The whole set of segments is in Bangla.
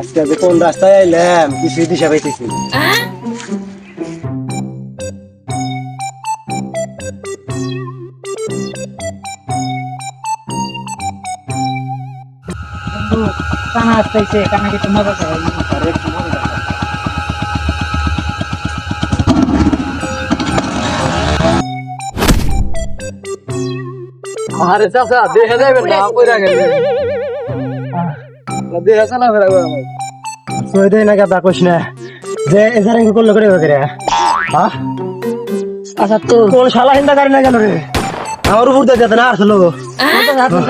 আজকে যে কোন রাস্তায় আইলাম কিছুই দিশা পাইতেছি না। কানা আসতেছে কানা কিছু মজা করে আরে মনে রাখা। আরে চাচা দেখে যাবেন না কইরা গেলে দেখে চালা ফেরা করে আমার সই দেয় না গাদা কইস না। যে এজারে কি করল করে করে হ্যাঁ আচ্ছা তো কোন শালা হিন্দা গাড়ি না গেল রে? আমার উপর দিয়ে যেতে না আসলো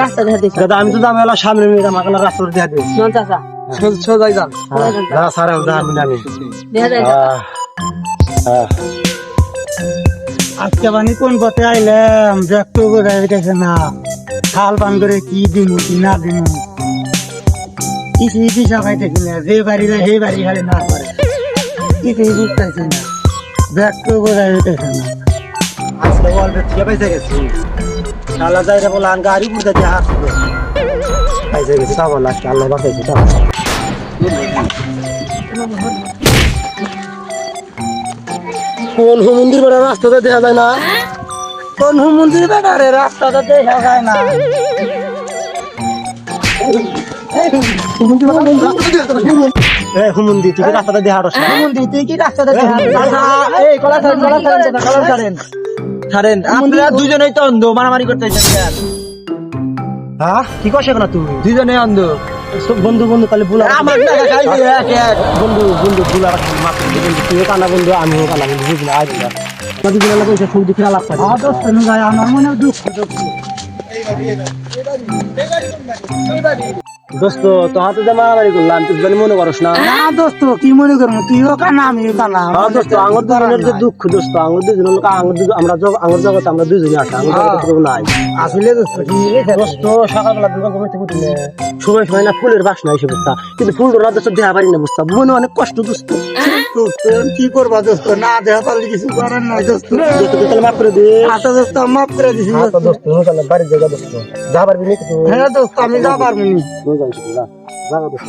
রাস্তা দেখা দিচ্ছে দাদা আমি তো দামে এলা সামনে নিয়ে রাস্তা চাচা সোজাই যান। সারা দাম দেখা যায়। আজকে বানি কোন পথে আইলাম না। খাল পান করে কি দিমু কি না দিমু। কিছুই দিশা পাইতেছি না যে বাড়ি যায় সেই বাড়ি খালি না করে। কিছুই বুঝতেছি না দেখতে বোঝা যাইতেছে না। আজকে অল্পে থেকে পাইছে গেছি। শালা যাইরে বলে আন গাড়ি পুরতে দিয়ে হাসলো পাইছে গেছি বল আজকে আল্লাহ বাঁচাইছে কোন হু মন্দির বেড়া রাস্তাতে দেখা যায় না? কোন হু মন্দির বেটারে রাস্তাটা দেখা যায় না? এ হু মন্দির তুই কি রাস্তাটা আপনারা দুজনেই তো অন্ধ মারামারি হ্যাঁ কি করছে না তুই দুজনে অন্ধ বন্ধু বন্ধু তাহলে এক বন্ধু বন্ধু বুলা মাফ তুইও কানা বন্ধু আমিও কানা বন্ধু বুঝলি আজ না আমাদের দিনে পয়সা করে দোস্ত ভাই আমার মনে দুঃখ দুঃখ দোস্ত তো হাতে যে মারামারি করলাম তুই জানি মনে করস না। না দোস্ত কি মনে করব? তুইও কানা আমিও কানা হ্যাঁ দোস্ত আঙুর দুজনের যে দুঃখ দোস্ত আঙুর দুজন লোক আঙুর দুজন আমরা আঙুর জগৎ আমরা দুজনই আসি আঙুর জগৎ কেউ নাই। আসলে দোস্ত দোস্ত সকালবেলা দুর্গা ঘুমাইতে উঠলে সময় সময় না ফুলের বাসনা বুঝতা কিন্তু ফুল ডোরা দোস্ত দেহা পারি না বুঝতা মনে অনেক কষ্ট দোস্ত। কি করবা দোস্ত? না দেখা পারলে কিছু করার নাই দোস্ত। দোস্ত তাহলে মাফ করে দে। আচ্ছা দোস্ত মাফ করে দিছি আচ্ছা দোস্ত। বাড়ির জায়গা দোস্ত। যা পারবি তুই হ্যাঁ দোস্ত আমি যা পারব নি। তুই যাইস যা যা দোস্ত